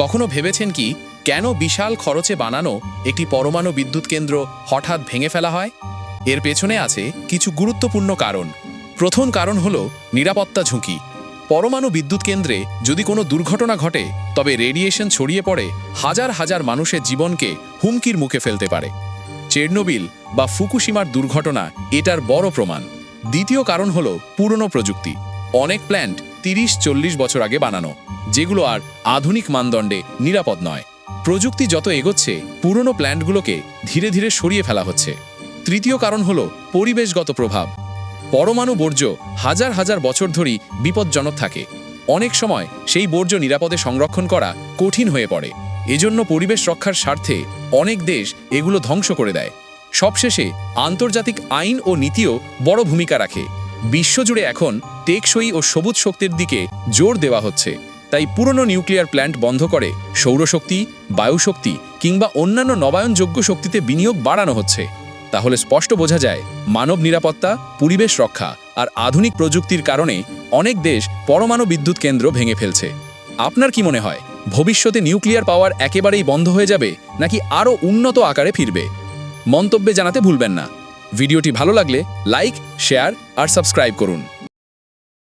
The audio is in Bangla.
কখনো ভেবেছেন কি, কেন বিশাল খরচে বানানো একটি পরমাণু বিদ্যুৎ কেন্দ্র হঠাৎ ভেঙে ফেলা হয়? এর পেছনে আছে কিছু গুরুত্বপূর্ণ কারণ। প্রথম কারণ হল নিরাপত্তা ঝুঁকি। পরমাণু বিদ্যুৎ কেন্দ্রে যদি কোনো দুর্ঘটনা ঘটে, তবে রেডিয়েশন ছড়িয়ে পড়ে হাজার হাজার মানুষের জীবনকে হুমকির মুখে ফেলতে পারে। চেরনোবিল বা ফুকুশিমার দুর্ঘটনা এটার বড় প্রমাণ। দ্বিতীয় কারণ হল পুরনো প্রযুক্তি। অনেক প্ল্যান্ট তিরিশ, চল্লিশ বছর আগে বানানো, যেগুলো আর আধুনিক মানদণ্ডে নিরাপদ নয়। প্রযুক্তি যত এগোচ্ছে, পুরনো প্ল্যান্টগুলোকে ধীরে ধীরে সরিয়ে ফেলা হচ্ছে। তৃতীয় কারণ হল পরিবেশগত প্রভাব। পরমাণু বর্জ্য হাজার হাজার বছর ধরেই বিপজ্জনক থাকে। অনেক সময় সেই বর্জ্য নিরাপদে সংরক্ষণ করা কঠিন হয়ে পড়ে। এজন্য পরিবেশ রক্ষার স্বার্থে অনেক দেশ এগুলো ধ্বংস করে দেয়। সবশেষে আন্তর্জাতিক আইন ও নীতিও বড় ভূমিকা রাখে। বিশ্বজুড়ে এখন টেকসই ও সবুজ শক্তির দিকে জোর দেওয়া হচ্ছে। তাই পুরনো নিউক্লিয়ার প্ল্যান্ট বন্ধ করে সৌরশক্তি, বায়ুশক্তি কিংবা অন্যান্য নবায়নযোগ্য শক্তিতে বিনিয়োগ বাড়ানো হচ্ছে। তাহলে স্পষ্ট বোঝা যায়, মানব নিরাপত্তা, পরিবেশ রক্ষা আর আধুনিক প্রযুক্তির কারণে অনেক দেশ পরমাণু বিদ্যুৎ কেন্দ্র ভেঙে ফেলছে। আপনার কি মনে হয়, ভবিষ্যতে নিউক্লিয়ার পাওয়ার একেবারেই বন্ধ হয়ে যাবে নাকি আরও উন্নত আকারে ফিরবে? মন্তব্যে জানাতে ভুলবেন না। ভিডিওটি ভালো লাগলে লাইক শেয়ার আর সাবস্ক্রাইব করুন।